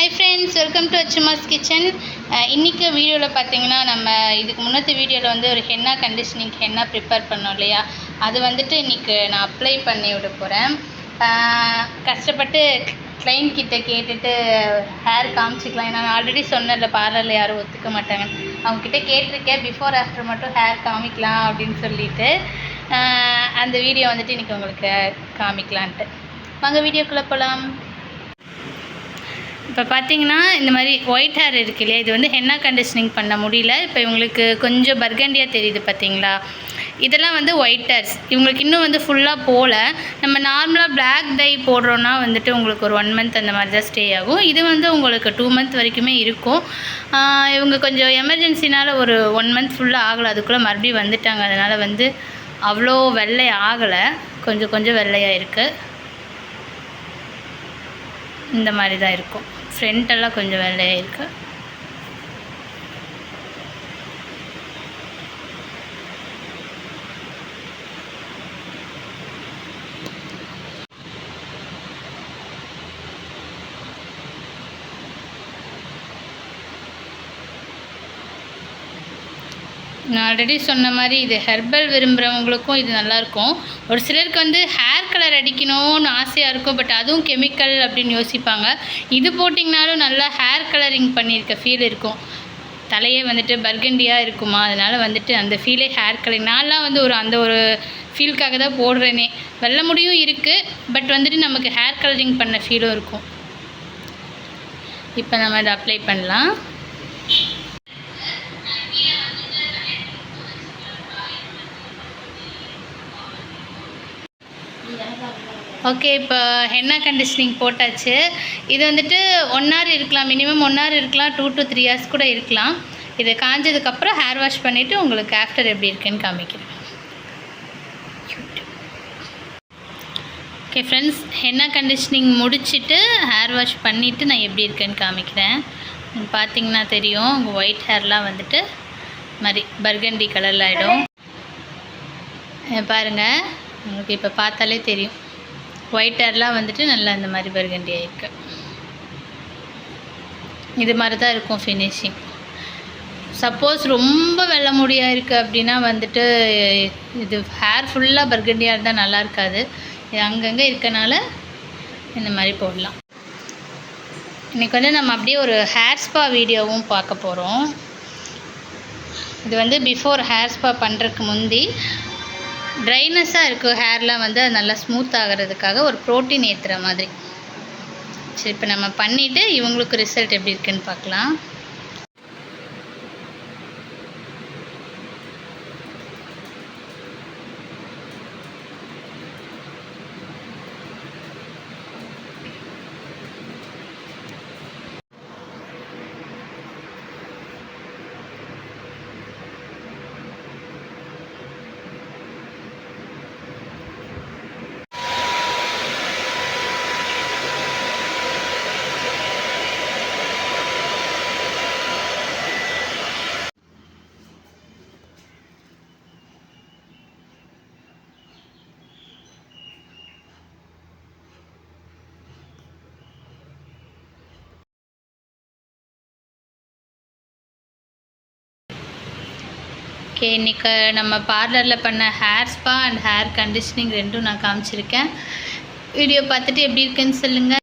Hi friends welcome to Achumas kitchen இன்றைக்கி வீடியோவில் பார்த்தீங்கன்னா நம்ம இதுக்கு முன்னத்து வீடியோவில் வந்து ஒரு ஹென்னா கண்டிஷனிங் ஹென்னா ப்ரிப்பேர் பண்ணோம் இல்லையா? அது வந்துட்டு இன்றைக்கி நான் அப்ளை பண்ணி விட போகிறேன் கஷ்டப்பட்டு கிளைண்ட் கிட்டே கேட்டுட்டு ஹேர் காமிச்சிக்கலாம். ஏன்னா நான் ஆல்ரெடி சொன்னேன்ல பார்லரில் யாரும் ஒத்துக்க மாட்டாங்க. அவங்கக்கிட்ட கேட்டிருக்கேன். பிஃபோர் ஆஃப்டர் மட்டும் ஹேர் காமிக்கலாம் அப்படின்னு சொல்லிட்டு. அந்த வீடியோ வந்துட்டு இன்றைக்கி உங்களுக்கு காமிக்கலான்ட்டு. வாங்க வீடியோக்குள்ளே போகலாம் இப்போ பார்த்தீங்கன்னா இந்த மாதிரி ஒயிட் ஹேர் இருக்கு இல்லையா? இது வந்து ஹென்னா கண்டிஷனிங் பண்ண முடியல. இப்போ இவங்களுக்கு கொஞ்சம் பர்கண்டியாக தெரியுது பார்த்தீங்களா? இதெல்லாம் வந்து ஒயிட் ஹேர்ஸ் இவங்களுக்கு இன்னும் வந்து ஃபுல்லாக போகல. நம்ம நார்மலாக பிளாக் டை போடுறோன்னா வந்துட்டு உங்களுக்கு ஒரு ஒன் மந்த் அந்த மாதிரி தான் ஸ்டே ஆகும். இது வந்து உங்களுக்கு டூ மந்த் வரைக்குமே இருக்கும். இவங்க கொஞ்சம் எமர்ஜென்சினால் ஒரு ஒன் மந்த் ஃபுல்லாக ஆகலை. அதுக்குள்ளே மறுபடியும் வந்துட்டாங்க. அதனால் வந்து அவ்வளோ வெள்ளை ஆகலை. கொஞ்சம் கொஞ்சம் வெள்ளையாக இருக்குது இந்த மாதிரி தான் இருக்கும். ஃப்ரண்ட்டெல்லாம் கொஞ்சம் வெள்ளையாக நான் ஆல்ரெடி சொன்ன மாதிரி இது ஹெர்பல் விரும்புகிறவங்களுக்கும் இது நல்லாயிருக்கும் ஒரு சிலருக்கு வந்து ஹேர் கலர் அடிக்கணும்னு ஆசையாக இருக்கும் பட் அதுவும் கெமிக்கல் அப்படின்னு யோசிப்பாங்க. இது போட்டிங்கனாலும் நல்லா ஹேர் கலரிங் பண்ணியிருக்க ஃபீல் இருக்கும். தலையே வந்துட்டு பர்கண்டியாக இருக்குமா? அதனால் வந்துட்டு அந்த ஃபீலே ஹேர் கலரிங் நான்லாம் வந்து ஒரு அந்த ஒரு ஃபீலுக்காக தான் போடுறேனே. வெள்ள முடியும் இருக்குது பட் வந்துட்டு நமக்கு ஹேர் கலரிங் பண்ண ஃபீலும் இருக்கும். இப்போ நம்ம அதை அப்ளை பண்ணலாம். ஓகே இப்போ ஹென்னா கண்டிஷனிங் போட்டாச்சு. இது வந்துட்டு ஒன் ஹவர் இருக்கலாம். மினிமம் ஒன் ஹவர் இருக்கலாம். டூ டு த்ரீ ஹவர்ஸ் கூட இருக்கலாம். இது காஞ்சதுக்கப்புறம் ஹேர் வாஷ் பண்ணிவிட்டு உங்களுக்கு ஆஃப்டர் எப்படி இருக்குன்னு காமிக்கிறேன். ஓகே ஃப்ரெண்ட்ஸ் ஹென்னா கண்டிஷனிங் முடிச்சுட்டு ஹேர் வாஷ் பண்ணிவிட்டு நான் எப்படி இருக்கேன்னு காமிக்கிறேன். பார்த்தீங்கன்னா தெரியும். உங்கள் ஒயிட் ஹேர்லாம் வந்துட்டு மாதிரி பர்கண்டி கலரில் ஆகிடும் பாருங்கள் உங்களுக்கு இப்போ பார்த்தாலே தெரியும். ஒயிட் ஹேர்லாம் வந்துட்டு நல்லா இந்த மாதிரி பர்கண்டி ஆயிருக்கு. இது மாதிரி தான் இருக்கும் ஃபினிஷிங் சப்போஸ் ரொம்ப வெள்ளை முடியாக இருக்குது அப்படின்னா வந்துட்டு இது ஹேர் ஃபுல்லாக பர்கண்டியாக இருந்தால் நல்லா இருக்காது. இது அங்கங்கே இருக்கனால இந்த மாதிரி போடலாம். இன்றைக்கி வந்து நம்ம அப்படியே ஒரு ஹேர் ஸ்பா வீடியோவும் பார்க்க போகிறோம் இது வந்து பிஃபோர் ஹேர் ஸ்பா பண்ணுறதுக்கு முந்தி ட்ரைனஸ்ஸாக இருக்கும் ஹேர்லாம் வந்து அது நல்லா ஸ்மூத் ஆகிறதுக்காக ஒரு ப்ரோட்டீன் ஏற்றுற மாதிரி. சரி இப்போ நம்ம பண்ணிவிட்டு இவங்களுக்கு ரிசல்ட் எப்படி இருக்குன்னு பார்க்கலாம். ஓகே இன்றைக்கி நம்ம பார்லரில் பண்ண hair spa and hair conditioning ரெண்டும் நான் காமிச்சிருக்கேன். வீடியோ பார்த்துட்டு எப்படி இருக்குன்னு சொல்லுங்கள்